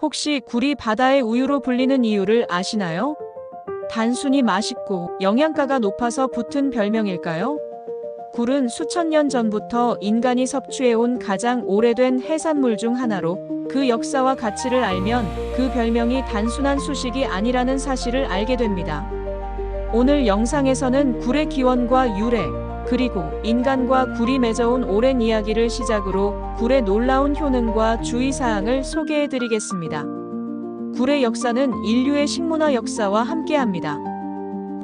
혹시 굴이 바다의 우유로 불리는 이유를 아시나요? 단순히 맛있고 영양가가 높아서 붙은 별명일까요? 굴은 수천 년 전부터 인간이 섭취해온 가장 오래된 해산물 중 하나로 그 역사와 가치를 알면 그 별명이 단순한 수식이 아니라는 사실을 알게 됩니다. 오늘 영상에서는 굴의 기원과 유래, 그리고 인간과 굴이 맺어온 오랜 이야기를 시작으로 굴의 놀라운 효능과 주의사항을 소개해 드리겠습니다. 굴의 역사는 인류의 식문화 역사와 함께합니다.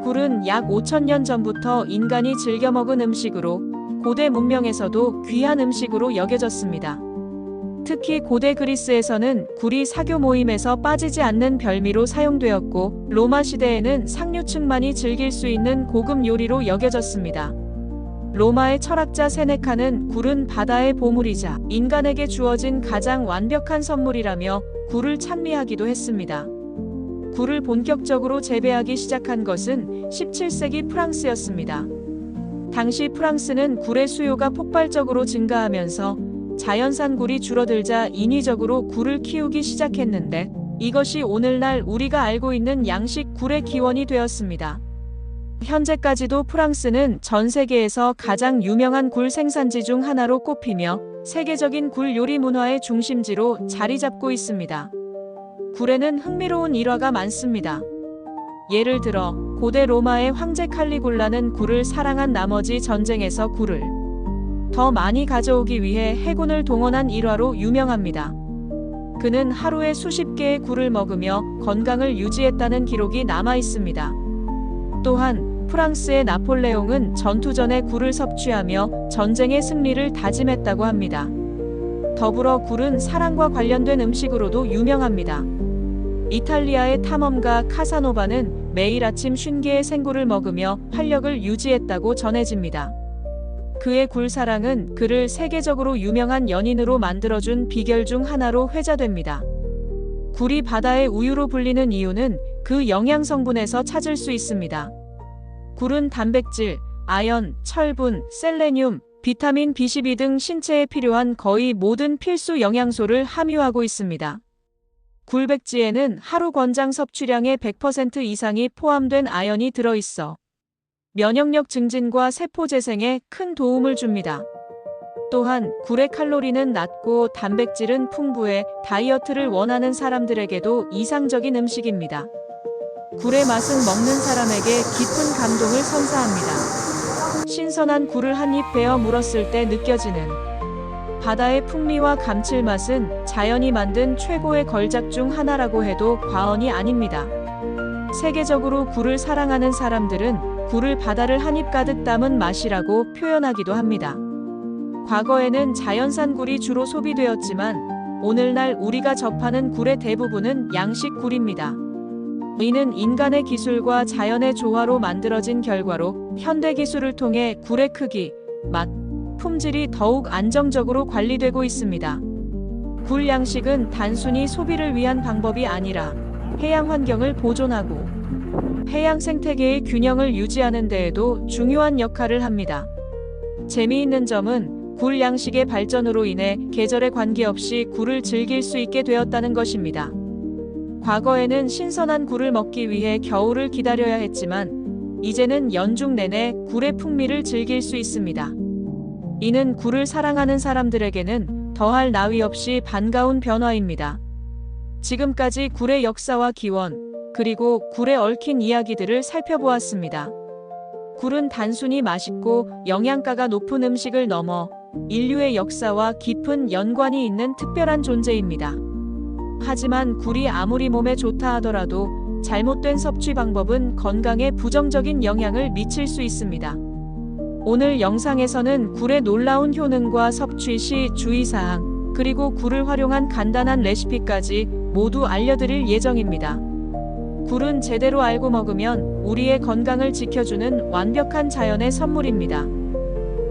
굴은 약 5천년 전부터 인간이 즐겨 먹은 음식으로 고대 문명에서도 귀한 음식으로 여겨졌습니다. 특히 고대 그리스에서는 굴이 사교 모임에서 빠지지 않는 별미로 사용되었고 로마 시대에는 상류층만이 즐길 수 있는 고급 요리로 여겨졌습니다. 로마의 철학자 세네카는 굴은 바다의 보물이자 인간에게 주어진 가장 완벽한 선물이라며 굴을 찬미하기도 했습니다. 굴을 본격적으로 재배하기 시작한 것은 17세기 프랑스였습니다. 당시 프랑스는 굴의 수요가 폭발적으로 증가하면서 자연산 굴이 줄어들자 인위적으로 굴을 키우기 시작했는데 이것이 오늘날 우리가 알고 있는 양식 굴의 기원이 되었습니다. 현재까지도 프랑스는 전 세계에서 가장 유명한 굴 생산지 중 하나로 꼽히며 세계적인 굴 요리 문화의 중심지로 자리 잡고 있습니다. 굴에는 흥미로운 일화가 많습니다. 예를 들어 고대 로마의 황제 칼리굴라는 굴을 사랑한 나머지 전쟁에서 굴을 더 많이 가져오기 위해 해군을 동원한 일화로 유명합니다. 그는 하루에 수십 개의 굴을 먹으며 건강을 유지했다는 기록이 남아 있습니다. 또한 프랑스의 나폴레옹은 전투 전에 굴을 섭취하며 전쟁의 승리를 다짐했다고 합니다. 더불어 굴은 사랑과 관련된 음식으로도 유명합니다. 이탈리아의 탐험가 카사노바는 매일 아침 50개의 생굴을 먹으며 활력을 유지했다고 전해집니다. 그의 굴사랑은 그를 세계적으로 유명한 연인으로 만들어준 비결 중 하나로 회자됩니다. 굴이 바다의 우유로 불리는 이유는 그 영양 성분에서 찾을 수 있습니다. 굴은 단백질, 아연, 철분, 셀레늄, 비타민 B12 등 신체에 필요한 거의 모든 필수 영양소를 함유하고 있습니다. 굴백지에는 하루 권장 섭취량의 100% 이상이 포함된 아연이 들어있어 면역력 증진과 세포 재생에 큰 도움을 줍니다. 또한 굴의 칼로리는 낮고 단백질은 풍부해 다이어트를 원하는 사람들에게도 이상적인 음식입니다. 굴의 맛은 먹는 사람에게 깊은 감동을 선사합니다. 신선한 굴을 한 입 베어 물었을 때 느껴지는 바다의 풍미와 감칠맛은 자연이 만든 최고의 걸작 중 하나라고 해도 과언이 아닙니다. 세계적으로 굴을 사랑하는 사람들은 굴을 바다를 한 입 가득 담은 맛이라고 표현하기도 합니다. 과거에는 자연산 굴이 주로 소비되었지만 오늘날 우리가 접하는 굴의 대부분은 양식 굴입니다. 이는 인간의 기술과 자연의 조화로 만들어진 결과로 현대 기술을 통해 굴의 크기, 맛, 품질이 더욱 안정적으로 관리되고 있습니다. 굴 양식은 단순히 소비를 위한 방법이 아니라 해양 환경을 보존하고 해양 생태계의 균형을 유지하는 데에도 중요한 역할을 합니다. 재미있는 점은 굴 양식의 발전으로 인해 계절에 관계없이 굴을 즐길 수 있게 되었다는 것입니다. 과거에는 신선한 굴을 먹기 위해 겨울을 기다려야 했지만 이제는 연중 내내 굴의 풍미를 즐길 수 있습니다. 이는 굴을 사랑하는 사람들에게는 더할 나위 없이 반가운 변화입니다. 지금까지 굴의 역사와 기원, 그리고 굴에 얽힌 이야기들을 살펴보았습니다. 굴은 단순히 맛있고 영양가가 높은 음식을 넘어 인류의 역사와 깊은 연관이 있는 특별한 존재입니다. 하지만 굴이 아무리 몸에 좋다 하더라도 잘못된 섭취 방법은 건강에 부정적인 영향을 미칠 수 있습니다. 오늘 영상에서는 굴의 놀라운 효능과 섭취 시 주의사항, 그리고 굴을 활용한 간단한 레시피까지 모두 알려드릴 예정입니다. 굴은 제대로 알고 먹으면 우리의 건강을 지켜주는 완벽한 자연의 선물입니다.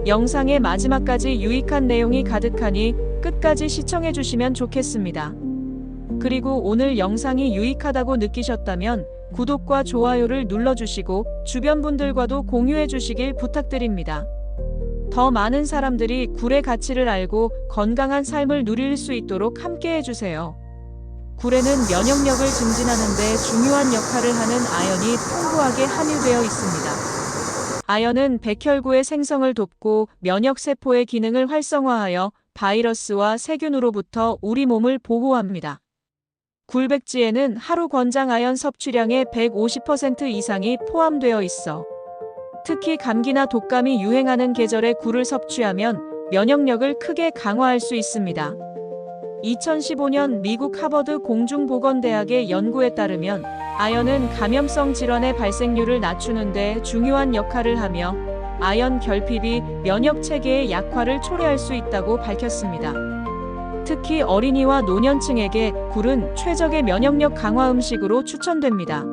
영상의 마지막까지 유익한 내용이 가득하니 끝까지 시청해 주시면 좋겠습니다. 그리고 오늘 영상이 유익하다고 느끼셨다면 구독과 좋아요를 눌러주시고 주변 분들과도 공유해 주시길 부탁드립니다. 더 많은 사람들이 굴의 가치를 알고 건강한 삶을 누릴 수 있도록 함께 해주세요. 굴에는 면역력을 증진하는 데 중요한 역할을 하는 아연이 풍부하게 함유되어 있습니다. 아연은 백혈구의 생성을 돕고 면역 세포의 기능을 활성화하여 바이러스와 세균으로부터 우리 몸을 보호합니다. 굴백지에는 하루 권장 아연 섭취량의 150% 이상이 포함되어 있어 특히 감기나 독감이 유행하는 계절에 굴을 섭취하면 면역력을 크게 강화할 수 있습니다. 2015년 미국 하버드 공중보건대학의 연구에 따르면 아연은 감염성 질환의 발생률을 낮추는 데 중요한 역할을 하며 아연 결핍이 면역 체계의 약화를 초래할 수 있다고 밝혔습니다. 특히 어린이와 노년층에게 굴은 최적의 면역력 강화 음식으로 추천됩니다.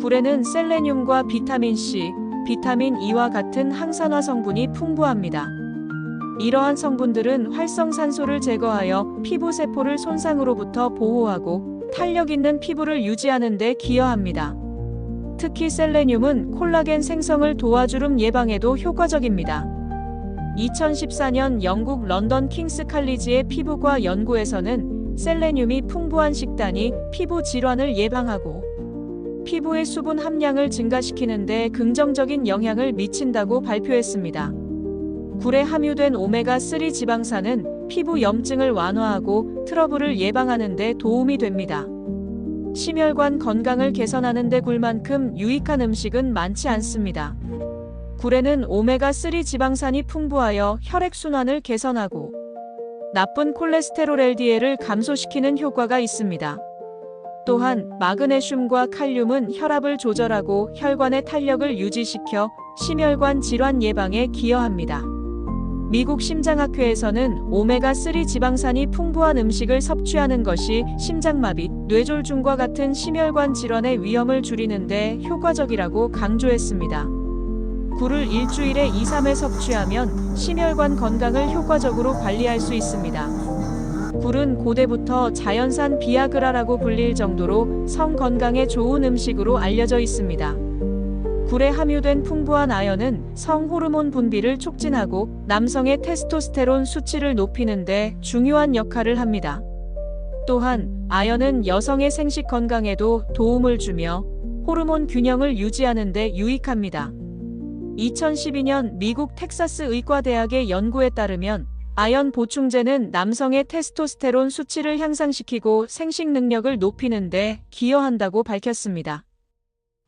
굴에는 셀레늄과 비타민 C, 비타민 E와 같은 항산화 성분이 풍부합니다. 이러한 성분들은 활성산소를 제거하여 피부 세포를 손상으로부터 보호하고 탄력 있는 피부를 유지하는 데 기여합니다. 특히 셀레늄은 콜라겐 생성을 도와주름 예방에도 효과적입니다. 2014년 영국 런던 킹스 칼리지의 피부과 연구에서는 셀레늄이 풍부한 식단이 피부 질환을 예방하고 피부의 수분 함량을 증가시키는데 긍정적인 영향을 미친다고 발표했습니다. 굴에 함유된 오메가3 지방산은 피부 염증을 완화하고 트러블을 예방하는 데 도움이 됩니다. 심혈관 건강을 개선하는 데 굴만큼 유익한 음식은 많지 않습니다. 굴에는 오메가3 지방산이 풍부하여 혈액순환을 개선하고 나쁜 콜레스테롤 LDL을 감소시키는 효과가 있습니다. 또한 마그네슘과 칼륨은 혈압을 조절하고 혈관의 탄력을 유지시켜 심혈관 질환 예방에 기여합니다. 미국 심장학회에서는 오메가3 지방산이 풍부한 음식을 섭취하는 것이 심장마비, 뇌졸중과 같은 심혈관 질환의 위험을 줄이는데 효과적이라고 강조했습니다. 굴을 일주일에 2, 3회 섭취하면 심혈관 건강을 효과적으로 관리할 수 있습니다. 굴은 고대부터 자연산 비아그라라고 불릴 정도로 성 건강에 좋은 음식으로 알려져 있습니다. 굴에 함유된 풍부한 아연은 성 호르몬 분비를 촉진하고 남성의 테스토스테론 수치를 높이는 데 중요한 역할을 합니다. 또한 아연은 여성의 생식 건강에도 도움을 주며 호르몬 균형을 유지하는 데 유익합니다. 2012년 미국 텍사스 의과대학의 연구에 따르면 아연 보충제는 남성의 테스토스테론 수치를 향상시키고 생식 능력을 높이는 데 기여한다고 밝혔습니다.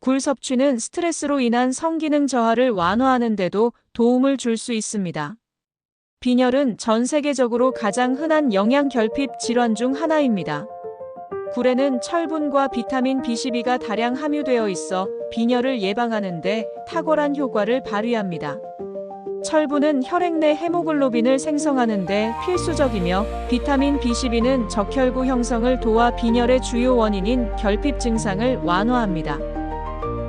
굴 섭취는 스트레스로 인한 성기능 저하를 완화하는 데도 도움을 줄 수 있습니다. 빈혈은 전 세계적으로 가장 흔한 영양 결핍 질환 중 하나입니다. 굴에는 철분과 비타민 B12가 다량 함유되어 있어 빈혈을 예방하는데 탁월한 효과를 발휘합니다. 철분은 혈액 내 헤모글로빈을 생성하는데 필수적이며 비타민 B12는 적혈구 형성을 도와 빈혈의 주요 원인인 결핍 증상을 완화합니다.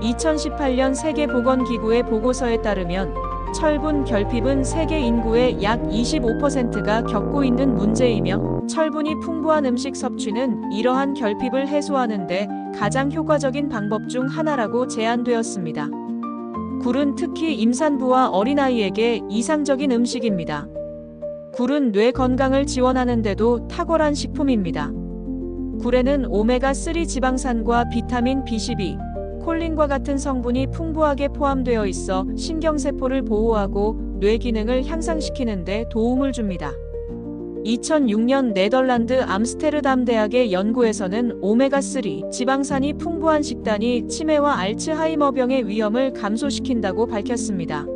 2018년 세계보건기구의 보고서에 따르면 철분 결핍은 세계 인구의 약 25%가 겪고 있는 문제이며 철분이 풍부한 음식 섭취는 이러한 결핍을 해소하는데 가장 효과적인 방법 중 하나라고 제안되었습니다. 굴은 특히 임산부와 어린아이에게 이상적인 음식입니다. 굴은 뇌 건강을 지원하는데도 탁월한 식품입니다. 굴에는 오메가3 지방산과 비타민 B12, 콜린과 같은 성분이 풍부하게 포함되어 있어 신경세포를 보호하고 뇌 기능을 향상시키는 데 도움을 줍니다. 2006년 네덜란드 암스테르담 대학의 연구에서는 오메가3 지방산이 풍부한 식단이 치매와 알츠하이머병의 위험을 감소시킨다고 밝혔습니다.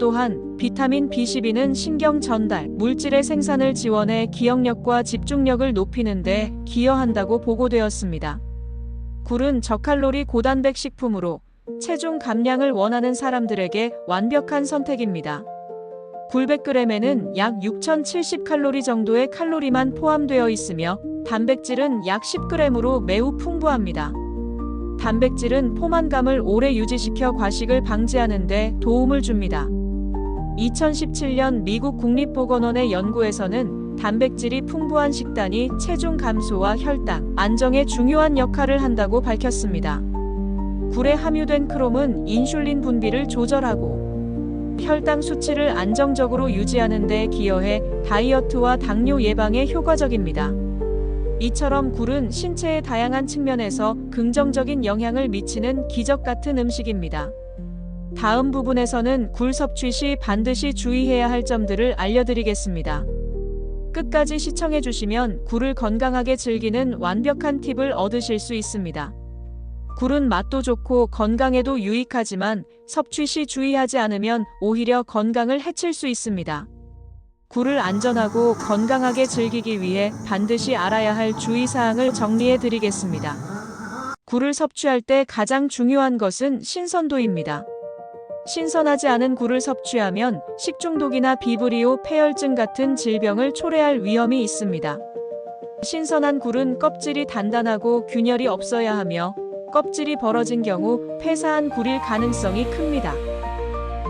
또한 비타민 B12는 신경 전달, 물질의 생산을 지원해 기억력과 집중력을 높이는 데 기여한다고 보고되었습니다. 굴은 저칼로리 고단백 식품으로 체중 감량을 원하는 사람들에게 완벽한 선택입니다. 굴 100g에는 약 6070칼로리 정도의 칼로리만 포함되어 있으며 단백질은 약 10g으로 매우 풍부합니다. 단백질은 포만감을 오래 유지시켜 과식을 방지하는 데 도움을 줍니다. 2017년 미국 국립보건원의 연구에서는 단백질이 풍부한 식단이 체중 감소와 혈당 안정에 중요한 역할을 한다고 밝혔습니다. 굴에 함유된 크롬은 인슐린 분비를 조절하고 혈당 수치를 안정적으로 유지하는 데 기여해 다이어트와 당뇨 예방에 효과적입니다. 이처럼 굴은 신체의 다양한 측면에서 긍정적인 영향을 미치는 기적 같은 음식입니다. 다음 부분에서는 굴 섭취 시 반드시 주의해야 할 점들을 알려드리겠습니다. 끝까지 시청해 주시면 굴을 건강하게 즐기는 완벽한 팁을 얻으실 수 있습니다. 굴은 맛도 좋고 건강에도 유익하지만 섭취 시 주의하지 않으면 오히려 건강을 해칠 수 있습니다. 굴을 안전하고 건강하게 즐기기 위해 반드시 알아야 할 주의사항을 정리해 드리겠습니다. 굴을 섭취할 때 가장 중요한 것은 신선도입니다. 신선하지 않은 굴을 섭취하면 식중독이나 비브리오 폐혈증 같은 질병을 초래할 위험이 있습니다. 신선한 굴은 껍질이 단단하고 균열이 없어야 하며 껍질이 벌어진 경우 폐사한 굴일 가능성이 큽니다.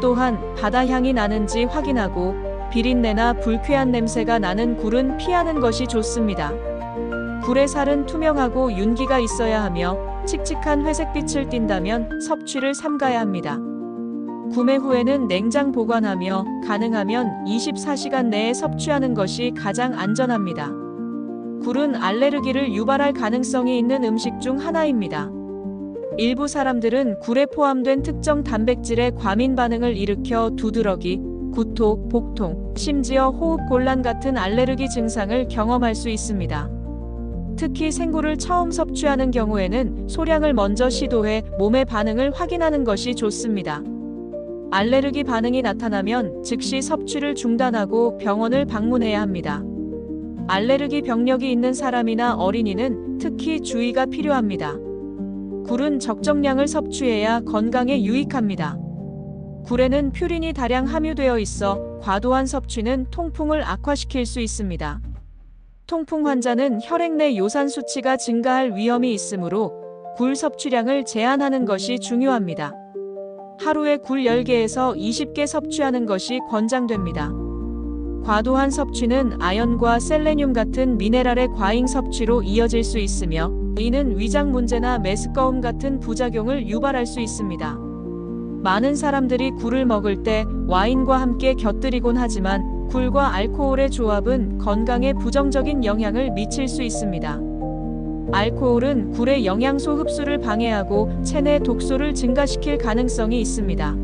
또한 바다 향이 나는지 확인하고 비린내나 불쾌한 냄새가 나는 굴은 피하는 것이 좋습니다. 굴의 살은 투명하고 윤기가 있어야 하며 칙칙한 회색빛을 띈다면 섭취를 삼가야 합니다. 구매 후에는 냉장 보관하며 가능하면 24시간 내에 섭취하는 것이 가장 안전합니다. 굴은 알레르기를 유발할 가능성이 있는 음식 중 하나입니다. 일부 사람들은 굴에 포함된 특정 단백질의 과민 반응을 일으켜 두드러기, 구토, 복통, 심지어 호흡 곤란 같은 알레르기 증상을 경험할 수 있습니다. 특히 생굴을 처음 섭취하는 경우에는 소량을 먼저 시도해 몸의 반응을 확인하는 것이 좋습니다. 알레르기 반응이 나타나면 즉시 섭취를 중단하고 병원을 방문해야 합니다. 알레르기 병력이 있는 사람이나 어린이는 특히 주의가 필요합니다. 굴은 적정량을 섭취해야 건강에 유익합니다. 굴에는 퓨린이 다량 함유되어 있어 과도한 섭취는 통풍을 악화시킬 수 있습니다. 통풍 환자는 혈액 내 요산 수치가 증가할 위험이 있으므로 굴 섭취량을 제한하는 것이 중요합니다. 하루에 굴 10개에서 20개 섭취하는 것이 권장됩니다. 과도한 섭취는 아연과 셀레늄 같은 미네랄의 과잉 섭취로 이어질 수 있으며 이는 위장 문제나 메스꺼움 같은 부작용을 유발할 수 있습니다. 많은 사람들이 굴을 먹을 때 와인과 함께 곁들이곤 하지만 굴과 알코올의 조합은 건강에 부정적인 영향을 미칠 수 있습니다. 알코올은 굴의 영양소 흡수를 방해하고 체내 독소를 증가시킬 가능성이 있습니다.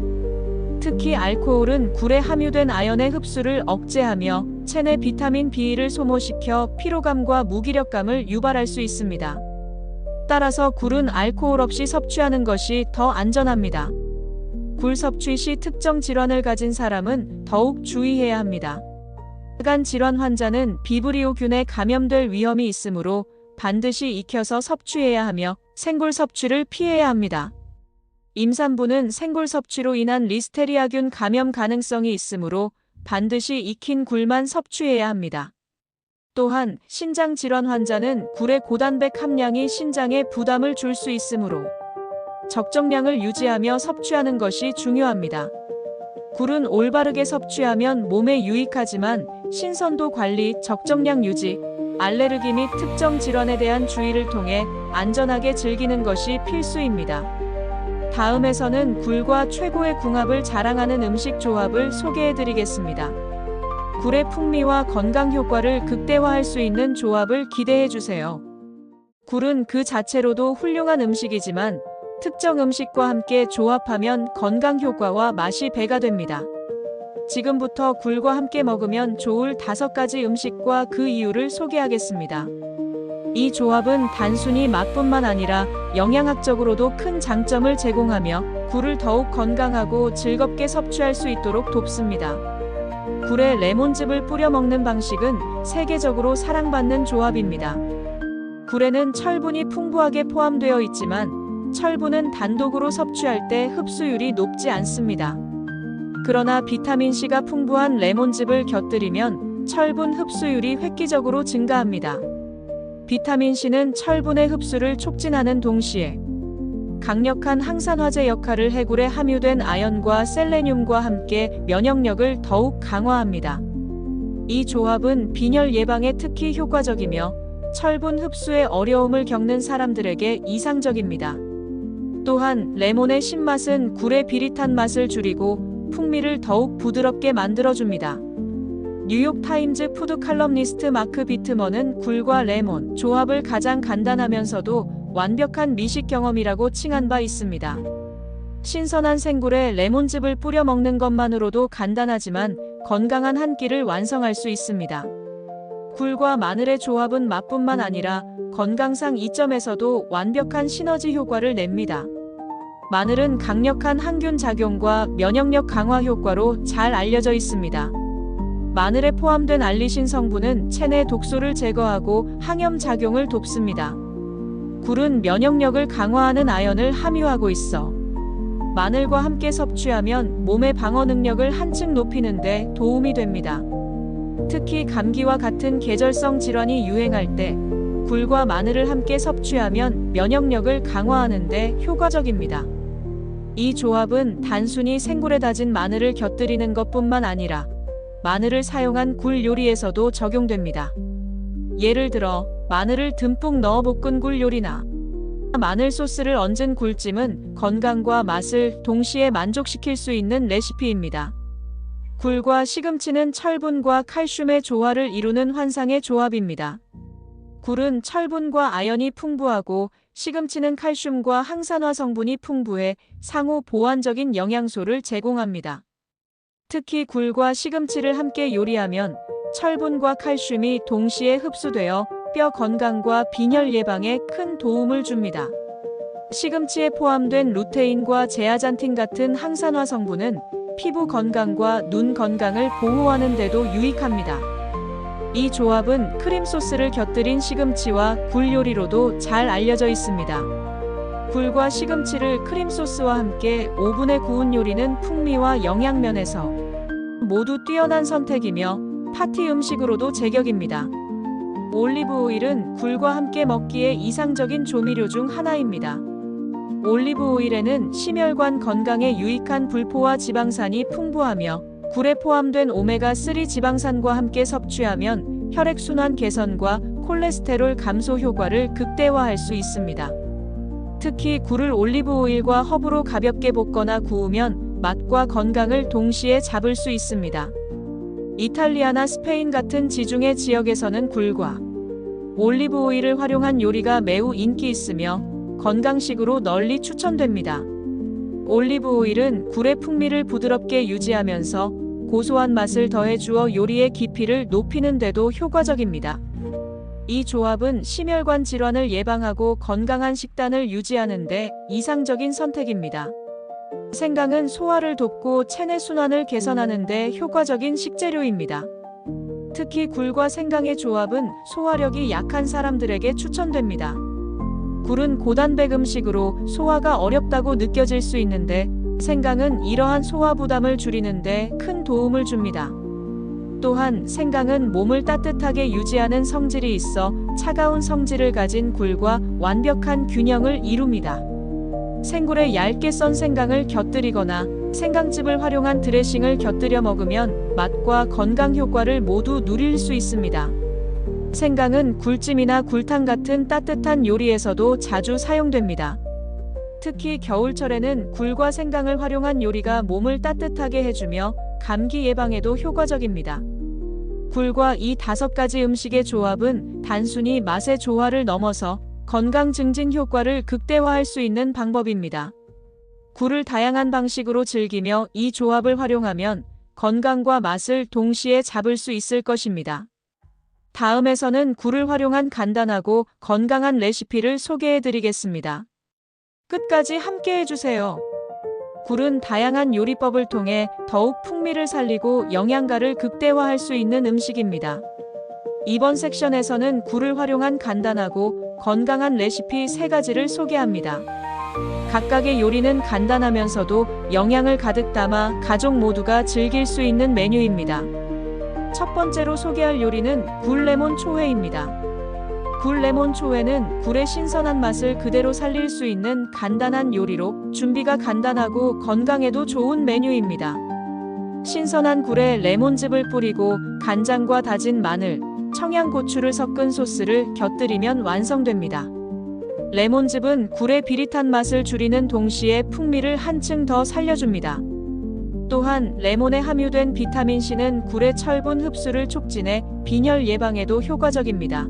특히 알코올은 굴에 함유된 아연의 흡수를 억제하며 체내 비타민 B를 소모시켜 피로감과 무기력감을 유발할 수 있습니다. 따라서 굴은 알코올 없이 섭취하는 것이 더 안전합니다. 굴 섭취 시 특정 질환을 가진 사람은 더욱 주의해야 합니다. 간 질환 환자는 비브리오균에 감염될 위험이 있으므로 반드시 익혀서 섭취해야 하며 생굴 섭취를 피해야 합니다. 임산부는 생굴 섭취로 인한 리스테리아균 감염 가능성이 있으므로 반드시 익힌 굴만 섭취해야 합니다. 또한 신장 질환 환자는 굴의 고단백 함량이 신장에 부담을 줄 수 있으므로 적정량을 유지하며 섭취하는 것이 중요합니다. 굴은 올바르게 섭취하면 몸에 유익하지만 신선도 관리, 적정량 유지, 알레르기 및 특정 질환에 대한 주의를 통해 안전하게 즐기는 것이 필수입니다. 다음에서는 굴과 최고의 궁합을 자랑하는 음식 조합을 소개해 드리겠습니다. 굴의 풍미와 건강 효과를 극대화할 수 있는 조합을 기대해 주세요. 굴은 그 자체로도 훌륭한 음식이지만 특정 음식과 함께 조합하면 건강 효과와 맛이 배가 됩니다. 지금부터 굴과 함께 먹으면 좋을 다섯 가지 음식과 그 이유를 소개하겠습니다. 이 조합은 단순히 맛뿐만 아니라 영양학적으로도 큰 장점을 제공하며 굴을 더욱 건강하고 즐겁게 섭취할 수 있도록 돕습니다. 굴에 레몬즙을 뿌려 먹는 방식은 세계적으로 사랑받는 조합입니다. 굴에는 철분이 풍부하게 포함되어 있지만 철분은 단독으로 섭취할 때 흡수율이 높지 않습니다. 그러나 비타민C가 풍부한 레몬즙을 곁들이면 철분 흡수율이 획기적으로 증가합니다. 비타민C는 철분의 흡수를 촉진하는 동시에 강력한 항산화제 역할을 해굴에 함유된 아연과 셀레늄과 함께 면역력을 더욱 강화합니다. 이 조합은 빈혈 예방에 특히 효과적이며 철분 흡수에 어려움을 겪는 사람들에게 이상적입니다. 또한 레몬의 신맛은 굴의 비릿한 맛을 줄이고 풍미를 더욱 부드럽게 만들어줍니다. 뉴욕타임즈 푸드 칼럼니스트 마크 비트먼은 굴과 레몬 조합을 가장 간단하면서도 완벽한 미식 경험이라고 칭한 바 있습니다. 신선한 생굴에 레몬즙을 뿌려 먹는 것만으로도 간단하지만 건강한 한 끼를 완성할 수 있습니다. 굴과 마늘의 조합은 맛뿐만 아니라 건강상 이점에서도 완벽한 시너지 효과를 냅니다. 마늘은 강력한 항균 작용과 면역력 강화 효과로 잘 알려져 있습니다. 마늘에 포함된 알리신 성분은 체내 독소를 제거하고 항염 작용을 돕습니다. 굴은 면역력을 강화하는 아연을 함유하고 있어 마늘과 함께 섭취하면 몸의 방어 능력을 한층 높이는데 도움이 됩니다. 특히 감기와 같은 계절성 질환이 유행할 때 굴과 마늘을 함께 섭취하면 면역력을 강화하는데 효과적입니다. 이 조합은 단순히 생굴에 다진 마늘을 곁들이는 것뿐만 아니라 마늘을 사용한 굴 요리에서도 적용됩니다. 예를 들어 마늘을 듬뿍 넣어 볶은 굴 요리나 마늘 소스를 얹은 굴찜은 건강과 맛을 동시에 만족시킬 수 있는 레시피입니다. 굴과 시금치는 철분과 칼슘의 조화를 이루는 환상의 조합입니다. 굴은 철분과 아연이 풍부하고 시금치는 칼슘과 항산화 성분이 풍부해 상호 보완적인 영양소를 제공합니다. 특히 굴과 시금치를 함께 요리하면 철분과 칼슘이 동시에 흡수되어 뼈 건강과 빈혈 예방에 큰 도움을 줍니다. 시금치에 포함된 루테인과 제아잔틴 같은 항산화 성분은 피부 건강과 눈 건강을 보호하는 데도 유익합니다. 이 조합은 크림 소스를 곁들인 시금치와 굴 요리로도 잘 알려져 있습니다. 굴과 시금치를 크림 소스와 함께 오븐에 구운 요리는 풍미와 영양면에서 모두 뛰어난 선택이며 파티 음식으로도 제격입니다. 올리브 오일은 굴과 함께 먹기에 이상적인 조미료 중 하나입니다. 올리브 오일에는 심혈관 건강에 유익한 불포화 지방산이 풍부하며 굴에 포함된 오메가3 지방산과 함께 섭취하면 혈액순환 개선과 콜레스테롤 감소 효과를 극대화할 수 있습니다. 특히 굴을 올리브 오일과 허브로 가볍게 볶거나 구우면 맛과 건강을 동시에 잡을 수 있습니다. 이탈리아나 스페인 같은 지중해 지역에서는 굴과 올리브 오일을 활용한 요리가 매우 인기 있으며 건강식으로 널리 추천됩니다. 올리브 오일은 굴의 풍미를 부드럽게 유지하면서 고소한 맛을 더해 주어 요리의 깊이를 높이는 데도 효과적입니다. 이 조합은 심혈관 질환을 예방하고 건강한 식단을 유지하는 데 이상적인 선택입니다. 생강은 소화를 돕고 체내 순환을 개선하는 데 효과적인 식재료입니다. 특히 굴과 생강의 조합은 소화력이 약한 사람들에게 추천됩니다. 굴은 고단백 음식으로 소화가 어렵다고 느껴질 수 있는데 생강은 이러한 소화 부담을 줄이는데 큰 도움을 줍니다. 또한 생강은 몸을 따뜻하게 유지하는 성질이 있어 차가운 성질을 가진 굴과 완벽한 균형을 이룹니다. 생굴에 얇게 썬 생강을 곁들이거나 생강즙을 활용한 드레싱을 곁들여 먹으면 맛과 건강 효과를 모두 누릴 수 있습니다. 생강은 굴찜이나 굴탕 같은 따뜻한 요리에서도 자주 사용됩니다. 특히 겨울철에는 굴과 생강을 활용한 요리가 몸을 따뜻하게 해주며 감기 예방에도 효과적입니다. 굴과 이 다섯 가지 음식의 조합은 단순히 맛의 조화를 넘어서 건강 증진 효과를 극대화할 수 있는 방법입니다. 굴을 다양한 방식으로 즐기며 이 조합을 활용하면 건강과 맛을 동시에 잡을 수 있을 것입니다. 다음에서는 굴을 활용한 간단하고 건강한 레시피를 소개해 드리겠습니다. 끝까지 함께 해주세요. 굴은 다양한 요리법을 통해 더욱 풍미를 살리고 영양가를 극대화할 수 있는 음식입니다. 이번 섹션에서는 굴을 활용한 간단하고 건강한 레시피 3가지를 소개합니다. 각각의 요리는 간단하면서도 영양을 가득 담아 가족 모두가 즐길 수 있는 메뉴입니다. 첫 번째로 소개할 요리는 굴레몬 초회입니다. 굴레몬 초회는 굴의 신선한 맛을 그대로 살릴 수 있는 간단한 요리로 준비가 간단하고 건강에도 좋은 메뉴입니다. 신선한 굴에 레몬즙을 뿌리고 간장과 다진 마늘, 청양고추를 섞은 소스를 곁들이면 완성됩니다. 레몬즙은 굴의 비릿한 맛을 줄이는 동시에 풍미를 한층 더 살려줍니다. 또한 레몬에 함유된 비타민 C는 굴의 철분 흡수를 촉진해 빈혈 예방에도 효과적입니다.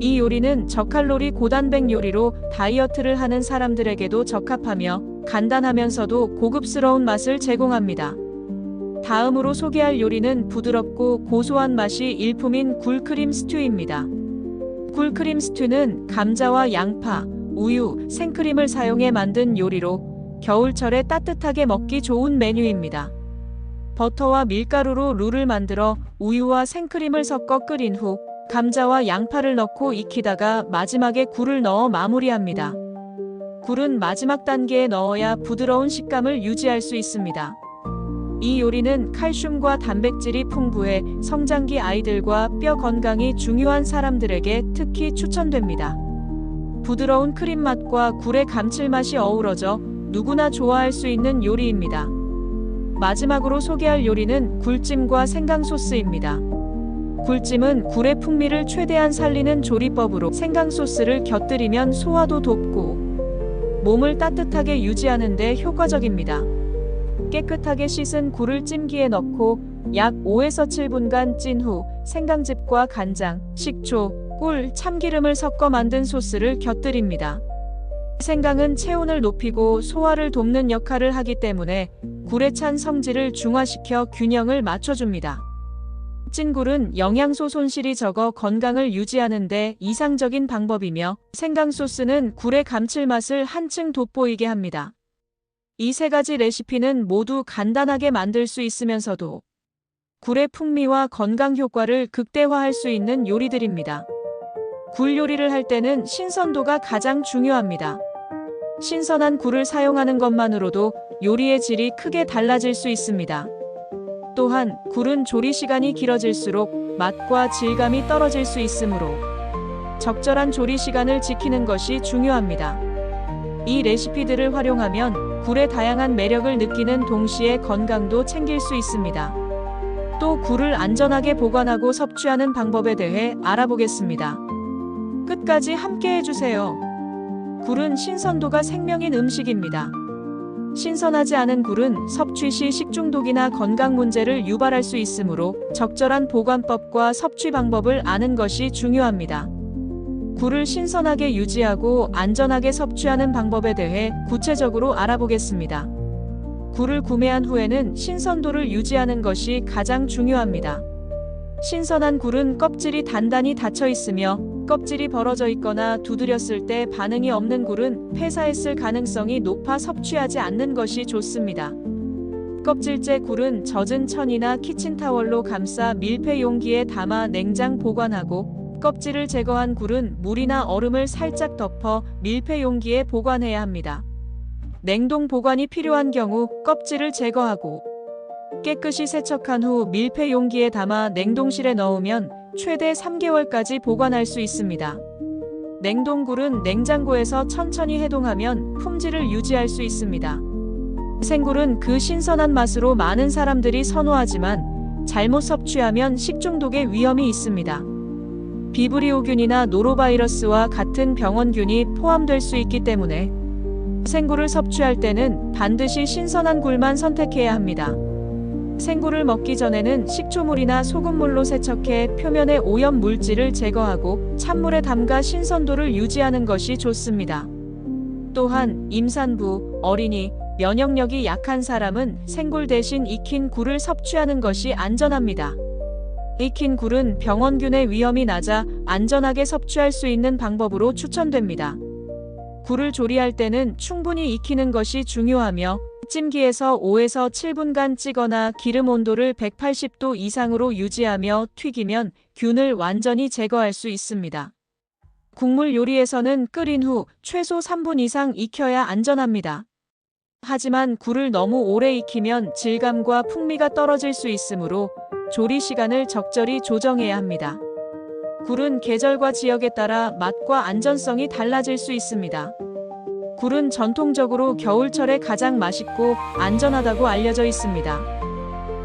이 요리는 저칼로리 고단백 요리로 다이어트를 하는 사람들에게도 적합하며 간단하면서도 고급스러운 맛을 제공합니다. 다음으로 소개할 요리는 부드럽고 고소한 맛이 일품인 굴크림 스튜입니다. 굴크림 스튜는 감자와 양파, 우유, 생크림을 사용해 만든 요리로 겨울철에 따뜻하게 먹기 좋은 메뉴입니다. 버터와 밀가루로 룰을 만들어 우유와 생크림을 섞어 끓인 후 감자와 양파를 넣고 익히다가 마지막에 굴을 넣어 마무리합니다. 굴은 마지막 단계에 넣어야 부드러운 식감을 유지할 수 있습니다. 이 요리는 칼슘과 단백질이 풍부해 성장기 아이들과 뼈 건강이 중요한 사람들에게 특히 추천됩니다. 부드러운 크림 맛과 굴의 감칠맛이 어우러져 누구나 좋아할 수 있는 요리입니다. 마지막으로 소개할 요리는 굴찜과 생강 소스입니다. 굴찜은 굴의 풍미를 최대한 살리는 조리법으로 생강 소스를 곁들이면 소화도 돕고 몸을 따뜻하게 유지하는 데 효과적입니다. 깨끗하게 씻은 굴을 찜기에 넣고 약 5에서 7분간 찐 후 생강즙과 간장, 식초, 꿀, 참기름을 섞어 만든 소스를 곁들입니다. 생강은 체온을 높이고 소화를 돕는 역할을 하기 때문에 굴의 찬 성질을 중화시켜 균형을 맞춰줍니다. 찐굴은 영양소 손실이 적어 건강을 유지하는 데 이상적인 방법이며 생강 소스는 굴의 감칠맛을 한층 돋보이게 합니다. 이 세 가지 레시피는 모두 간단하게 만들 수 있으면서도 굴의 풍미와 건강 효과를 극대화할 수 있는 요리들입니다. 굴 요리를 할 때는 신선도가 가장 중요합니다. 신선한 굴을 사용하는 것만으로도 요리의 질이 크게 달라질 수 있습니다. 또한 굴은 조리 시간이 길어질수록 맛과 질감이 떨어질 수 있으므로 적절한 조리 시간을 지키는 것이 중요합니다. 이 레시피들을 활용하면 굴의 다양한 매력을 느끼는 동시에 건강도 챙길 수 있습니다. 또 굴을 안전하게 보관하고 섭취하는 방법에 대해 알아보겠습니다. 끝까지 함께 해주세요. 굴은 신선도가 생명인 음식입니다. 신선하지 않은 굴은 섭취 시 식중독이나 건강 문제를 유발할 수 있으므로 적절한 보관법과 섭취 방법을 아는 것이 중요합니다. 굴을 신선하게 유지하고 안전하게 섭취하는 방법에 대해 구체적으로 알아보겠습니다. 굴을 구매한 후에는 신선도를 유지하는 것이 가장 중요합니다. 신선한 굴은 껍질이 단단히 닫혀 있으며 껍질이 벌어져 있거나 두드렸을 때 반응이 없는 굴은 폐사했을 가능성이 높아 섭취하지 않는 것이 좋습니다. 껍질째 굴은 젖은 천이나 키친타월로 감싸 밀폐 용기에 담아 냉장 보관하고 껍질을 제거한 굴은 물이나 얼음을 살짝 덮어 밀폐 용기에 보관해야 합니다. 냉동 보관이 필요한 경우 껍질을 제거하고 깨끗이 세척한 후 밀폐 용기에 담아 냉동실에 넣으면 최대 3개월까지 보관할 수 있습니다. 냉동굴은 냉장고에서 천천히 해동하면 품질을 유지할 수 있습니다. 생굴은 그 신선한 맛으로 많은 사람들이 선호하지만 잘못 섭취하면 식중독의 위험이 있습니다. 비브리오균이나 노로바이러스와 같은 병원균이 포함될 수 있기 때문에 생굴을 섭취할 때는 반드시 신선한 굴만 선택해야 합니다. 생굴을 먹기 전에는 식초물이나 소금물로 세척해 표면의 오염 물질을 제거하고 찬물에 담가 신선도를 유지하는 것이 좋습니다. 또한 임산부, 어린이, 면역력이 약한 사람은 생굴 대신 익힌 굴을 섭취하는 것이 안전합니다. 익힌 굴은 병원균의 위험이 낮아 안전하게 섭취할 수 있는 방법으로 추천됩니다. 굴을 조리할 때는 충분히 익히는 것이 중요하며 찜기에서 5에서 7분간 찌거나 기름 온도를 180도 이상으로 유지하며 튀기면 균을 완전히 제거할 수 있습니다. 국물 요리에서는 끓인 후 최소 3분 이상 익혀야 안전합니다. 하지만 굴을 너무 오래 익히면 질감과 풍미가 떨어질 수 있으므로 조리 시간을 적절히 조정해야 합니다. 굴은 계절과 지역에 따라 맛과 안전성이 달라질 수 있습니다. 굴은 전통적으로 겨울철에 가장 맛있고 안전하다고 알려져 있습니다.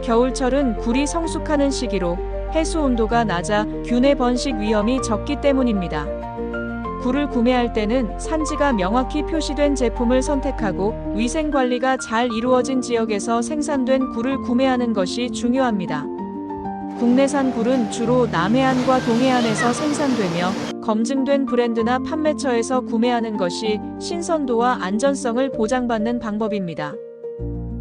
겨울철은 굴이 성숙하는 시기로 해수 온도가 낮아 균의 번식 위험이 적기 때문입니다. 굴을 구매할 때는 산지가 명확히 표시된 제품을 선택하고 위생 관리가 잘 이루어진 지역에서 생산된 굴을 구매하는 것이 중요합니다. 국내산 굴은 주로 남해안과 동해안에서 생산되며 검증된 브랜드나 판매처에서 구매하는 것이 신선도와 안전성을 보장받는 방법입니다.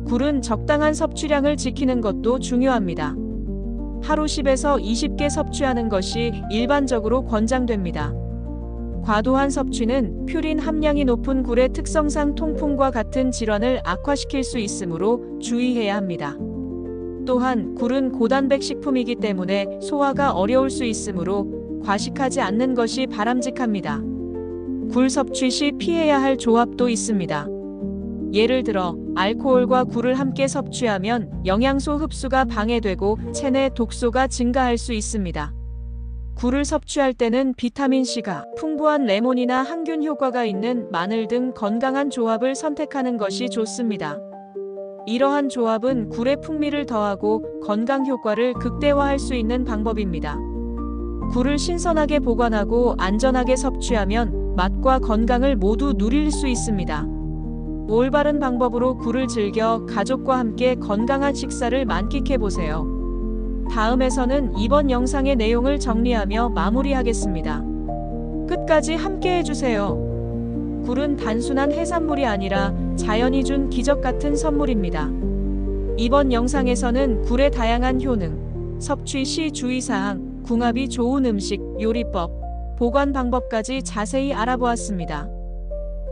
굴은 적당한 섭취량을 지키는 것도 중요합니다. 하루 10에서 20개 섭취하는 것이 일반적으로 권장됩니다. 과도한 섭취는 퓨린 함량이 높은 굴의 특성상 통풍과 같은 질환을 악화시킬 수 있으므로 주의해야 합니다. 또한 굴은 고단백 식품이기 때문에 소화가 어려울 수 있으므로 과식하지 않는 것이 바람직합니다. 굴 섭취 시 피해야 할 조합도 있습니다. 예를 들어 알코올과 굴을 함께 섭취하면 영양소 흡수가 방해되고 체내 독소가 증가할 수 있습니다. 굴을 섭취할 때는 비타민C가 풍부한 레몬이나 항균 효과가 있는 마늘 등 건강한 조합을 선택하는 것이 좋습니다. 이러한 조합은 굴의 풍미를 더하고 건강 효과를 극대화할 수 있는 방법입니다. 굴을 신선하게 보관하고 안전하게 섭취하면 맛과 건강을 모두 누릴 수 있습니다. 올바른 방법으로 굴을 즐겨 가족과 함께 건강한 식사를 만끽해 보세요. 다음에서는 이번 영상의 내용을 정리하며 마무리하겠습니다. 끝까지 함께 해주세요. 굴은 단순한 해산물이 아니라 자연이 준 기적 같은 선물입니다. 이번 영상에서는 굴의 다양한 효능, 섭취 시 주의사항, 궁합이 좋은 음식, 요리법, 보관 방법까지 자세히 알아보았습니다.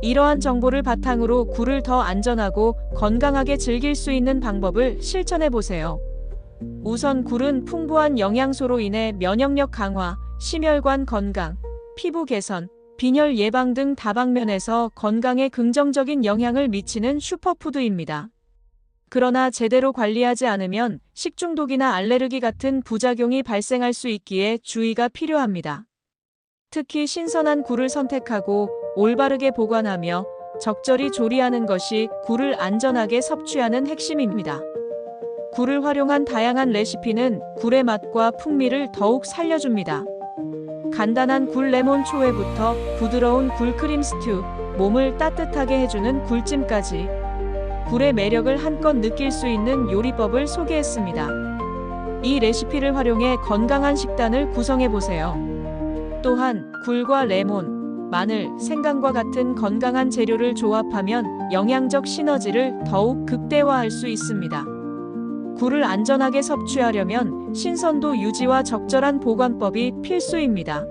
이러한 정보를 바탕으로 굴을 더 안전하고 건강하게 즐길 수 있는 방법을 실천해 보세요. 우선 굴은 풍부한 영양소로 인해 면역력 강화, 심혈관 건강, 피부 개선, 빈혈 예방 등 다방면에서 건강에 긍정적인 영향을 미치는 슈퍼푸드입니다. 그러나 제대로 관리하지 않으면 식중독이나 알레르기 같은 부작용이 발생할 수 있기에 주의가 필요합니다. 특히 신선한 굴을 선택하고 올바르게 보관하며 적절히 조리하는 것이 굴을 안전하게 섭취하는 핵심입니다. 굴을 활용한 다양한 레시피는 굴의 맛과 풍미를 더욱 살려줍니다. 간단한 굴 레몬 초회부터 부드러운 굴 크림 스튜, 몸을 따뜻하게 해주는 굴찜까지 굴의 매력을 한껏 느낄 수 있는 요리법을 소개했습니다. 이 레시피를 활용해 건강한 식단을 구성해 보세요. 또한 굴과 레몬, 마늘, 생강과 같은 건강한 재료를 조합하면 영양적 시너지를 더욱 극대화할 수 있습니다. 굴을 안전하게 섭취하려면 신선도 유지와 적절한 보관법이 필수입니다.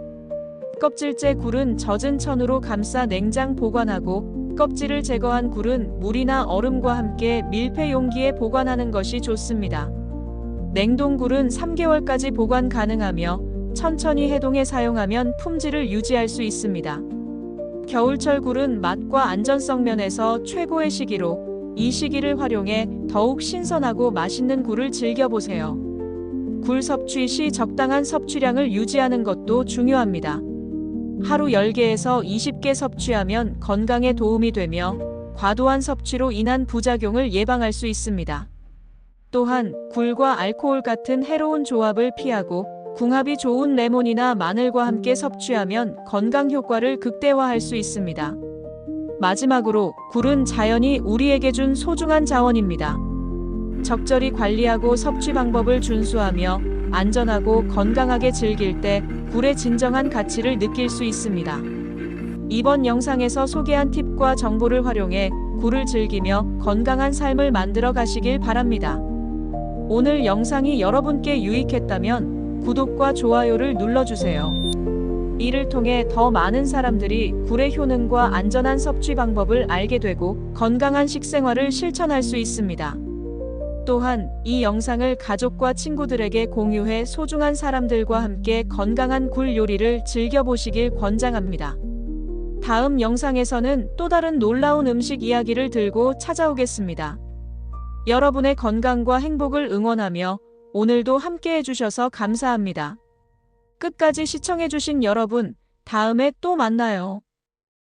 껍질째 굴은 젖은 천으로 감싸 냉장 보관하고 껍질을 제거한 굴은 물이나 얼음과 함께 밀폐 용기에 보관하는 것이 좋습니다. 냉동 굴은 3개월까지 보관 가능하며 천천히 해동해 사용하면 품질을 유지할 수 있습니다. 겨울철 굴은 맛과 안전성 면에서 최고의 시기로 이 시기를 활용해 더욱 신선하고 맛있는 굴을 즐겨보세요. 굴 섭취 시 적당한 섭취량을 유지하는 것도 중요합니다. 하루 10개에서 20개 섭취하면 건강에 도움이 되며 과도한 섭취로 인한 부작용을 예방할 수 있습니다. 또한 굴과 알코올 같은 해로운 조합을 피하고 궁합이 좋은 레몬이나 마늘과 함께 섭취하면 건강 효과를 극대화할 수 있습니다. 마지막으로 굴은 자연이 우리에게 준 소중한 자원입니다. 적절히 관리하고 섭취 방법을 준수하며 안전하고 건강하게 즐길 때 굴의 진정한 가치를 느낄 수 있습니다. 이번 영상에서 소개한 팁과 정보를 활용해 굴을 즐기며 건강한 삶을 만들어 가시길 바랍니다. 오늘 영상이 여러분께 유익했다면 구독과 좋아요를 눌러주세요. 이를 통해 더 많은 사람들이 굴의 효능과 안전한 섭취 방법을 알게 되고 건강한 식생활을 실천할 수 있습니다. 또한 이 영상을 가족과 친구들에게 공유해 소중한 사람들과 함께 건강한 굴 요리를 즐겨보시길 권장합니다. 다음 영상에서는 또 다른 놀라운 음식 이야기를 들고 찾아오겠습니다. 여러분의 건강과 행복을 응원하며 오늘도 함께 해주셔서 감사합니다. 끝까지 시청해주신 여러분, 다음에 또 만나요.